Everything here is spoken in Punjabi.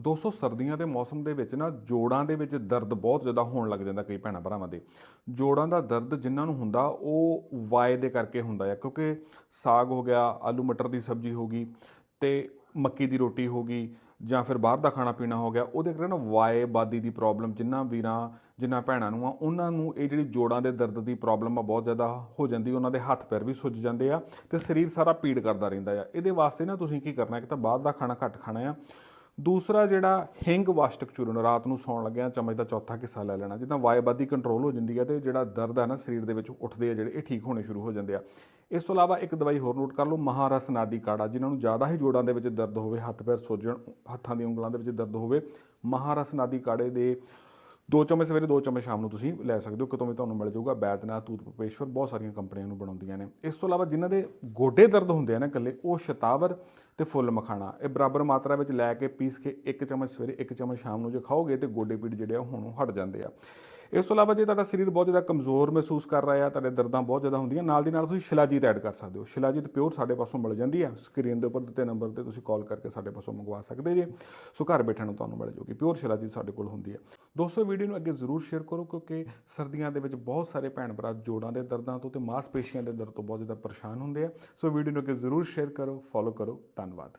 ਦੋਸਤੋ ਸਰਦੀਆਂ ਦੇ ਮੌਸਮ ਦੇ ਵਿੱਚ ਨਾ ਜੋੜਾਂ ਦੇ ਵਿੱਚ ਦਰਦ ਬਹੁਤ ਜ਼ਿਆਦਾ ਹੋਣ ਲੱਗ ਜਾਂਦਾ ਕਈ ਭੈਣਾਂ ਭਰਾਵਾਂ ਦੇ। ਜੋੜਾਂ ਦਾ ਦਰਦ ਜਿਨ੍ਹਾਂ ਨੂੰ ਹੁੰਦਾ, ਉਹ ਵਾਏ ਦੇ ਕਰਕੇ ਹੁੰਦਾ ਆ, ਕਿਉਂਕਿ ਸਾਗ ਹੋ ਗਿਆ, ਆਲੂ ਮਟਰ ਦੀ ਸਬਜ਼ੀ ਹੋ ਗਈ ਤੇ ਮੱਕੀ ਦੀ ਰੋਟੀ ਹੋ ਗਈ ਜਾਂ ਫਿਰ ਬਾਹਰ ਦਾ ਖਾਣਾ ਪੀਣਾ ਹੋ ਗਿਆ, ਉਹਦੇ ਕਰਕੇ ਨਾ ਵਾਏ ਬਾਦੀ ਦੀ ਪ੍ਰੋਬਲਮ ਜਿੰਨਾ ਵੀਰਾਂ, ਜਿੰਨਾ ਭੈਣਾਂ ਨੂੰ ਆ, ਉਹਨਾਂ ਨੂੰ ਇਹ ਜਿਹੜੀ ਜੋੜਾਂ ਦੇ ਦਰਦ ਦੀ ਪ੍ਰੋਬਲਮ ਆ ਬਹੁਤ ਜ਼ਿਆਦਾ ਹੋ ਜਾਂਦੀ, ਉਹਨਾਂ ਦੇ ਹੱਥ ਪੈਰ ਵੀ ਸੁੱਜ ਜਾਂਦੇ ਆ ਤੇ ਸਰੀਰ ਸਾਰਾ ਪੀੜ ਕਰਦਾ ਰਹਿੰਦਾ ਆ। ਇਹਦੇ ਵਾਸਤੇ ਨਾ ਤੁਸੀਂ ਕੀ ਕਰਨਾ, ਇੱਕ ਤਾਂ ਬਾਹਰ ਦਾ ਖਾਣਾ ਘੱਟ ਖਾਣਾ ਆ ਦੂਸਰਾ ਜਿਹੜਾ ਹਿੰਗ ਵਾਸ਼ਟਕ ਚੂਰਨ, ਰਾਤ ਨੂੰ ਸੌਣ ਲੱਗਿਆ ਚਮਚ ਦਾ ਚੌਥਾ ਹਿੱਸਾ ਲੈ ਲੈਣਾ, ਜਿੱਦਾਂ ਵਾਇਬਾਦੀ ਕੰਟਰੋਲ ਹੋ ਜਾਂਦੀ ਹੈ ਤੇ ਜਿਹੜਾ ਦਰਦ ਹੈ ਨਾ ਸਰੀਰ ਦੇ ਵਿੱਚ ਉੱਠਦੇ ਆ ਜਿਹੜੇ, ਇਹ ਠੀਕ ਹੋਣੇ ਸ਼ੁਰੂ ਹੋ ਜਾਂਦੇ ਆ। ਇਸ ਤੋਂ ਇਲਾਵਾ ਇੱਕ ਦਵਾਈ ਹੋਰ ਨੋਟ ਕਰ ਲਓ ਮਹਾਰਸ ਨਾਦੀ ਕਾੜਾ, ਜਿਨ੍ਹਾਂ ਨੂੰ ਜ਼ਿਆਦਾ ਹੀ ਜੋੜਾਂ ਦੇ ਵਿੱਚ ਦਰਦ ਹੋਵੇ, ਹੱਥ ਪੈਰ ਸੋਜਣ ਹੱਥਾਂ ਦੀ ਉਂਗਲਾਂ ਦੇ ਵਿੱਚ ਦਰਦ ਹੋਵੇ ਮਹਾਰਸ ਨਾਦੀ ਕਾੜੇ ਦੇ ਦੋ ਚਮਚ ਸਵੇਰੇ, ਦੋ ਚਮਚ ਸ਼ਾਮ ਨੂੰ ਤੁਸੀਂ ਲੈ ਸਕਦੇ ਹੋ, ਕਿਤੋਂ ਵੀ ਤੁਹਾਨੂੰ ਮਿਲ ਜਾਊਗਾ ਬੈਦਨਾਥ ਤੂਤ ਪਪੇਸ਼ਵਰ ਬਹੁਤ ਸਾਰੀਆਂ ਕੰਪਨੀਆਂ ਨੂੰ ਬਣਾਉਂਦੀਆਂ ਨੇ। ਇਸ ਤੋਂ ਇਲਾਵਾ ਜਿਨ੍ਹਾਂ ਦੇ ਗੋਡੇ ਦਰਦ ਹੁੰਦੇ ਆ ਨਾ ਇਕੱਲੇ, ਉਹ ਸ਼ਤਾਵਰ ਤੇ ਫੁੱਲ ਮਖਾਣਾ। ਇਹ ਬਰਾਬਰ ਮਾਤਰਾ ਵਿੱਚ ਲੈ ਕੇ ਪੀਸ ਕੇ ਇੱਕ ਚਮਚ ਸਵੇਰੇ, ਇੱਕ ਚਮਚ ਸ਼ਾਮ ਨੂੰ ਜੇ ਖਾਓਗੇ ਤੇ ਗੋਡੇ ਪੀੜ ਜਿਹੜੇ ਆ ਹੁਣ ਹਟ ਜਾਂਦੇ ਆ। ਇਸ ਤੋਂ ਇਲਾਵਾ ਜੇ ਤੁਹਾਡਾ ਸਰੀਰ ਬਹੁਤ ਜ਼ਿਆਦਾ ਕਮਜ਼ੋਰ ਮਹਿਸੂਸ ਕਰ ਰਿਹਾ ਆ ਤੁਹਾਡੇ ਦਰਦਾਂ ਬਹੁਤ ਜ਼ਿਆਦਾ ਹੁੰਦੀਆਂ, ਨਾਲ ਦੀ ਨਾਲ ਤੁਸੀਂ ਸ਼ਿਲਾਜੀਤ ਐਡ ਕਰ ਸਕਦੇ ਹੋ। ਸ਼ਿਲਾਜੀਤ ਪਿਓਰ ਸਾਡੇ ਪਾਸੋਂ ਮਿਲ ਜਾਂਦੀ ਹੈ। ਸਕਰੀਨ ਦੇ ਉੱਪਰ ਦਿੱਤੇ ਨੰਬਰ ਤੇ ਤੁਸੀਂ ਕਾਲ ਕਰਕੇ ਸਾਡੇ ਪਾਸੋਂ ਮੰਗਵਾ ਸਕਦੇ ਜੇ। ਸੋ ਘਰ ਬੈਠਣ ਨੂੰ ਤੁਹਾਨੂੰ ਮਿਲ ਜਾਊਗੀ ਪਿਓਰ ਸ਼ਿਲਾਜੀਤ ਸਾਡੇ ਕੋਲ ਹੁੰਦੀ ਹੈ। ਦੋਸਤੋ ਵੀਡੀਓ ਨੂੰ ਅੱਗੇ ਜ਼ਰੂਰ ਸ਼ੇਅਰ ਕਰੋ, ਕਿਉਂਕਿ ਸਰਦੀਆਂ ਦੇ ਵਿੱਚ ਬਹੁਤ ਸਾਰੇ ਭੈਣ ਭਰਾ ਜੋੜਾਂ ਦੇ ਦਰਦਾਂ ਤੋਂ ਤੇ ਮਾਸਪੇਸ਼ੀਆਂ ਦੇ ਦਰਦ ਤੋਂ ਬਹੁਤ ਜ਼ਿਆਦਾ ਪਰੇਸ਼ਾਨ ਹੁੰਦੇ ਆ। ਸੋ ਵੀਡੀਓ ਨੂੰ ਅੱਗੇ ਜ਼ਰੂਰ ਸ਼ੇਅਰ ਕਰੋ ਫੋਲੋ ਕਰੋ। ਧੰਨਵਾਦ।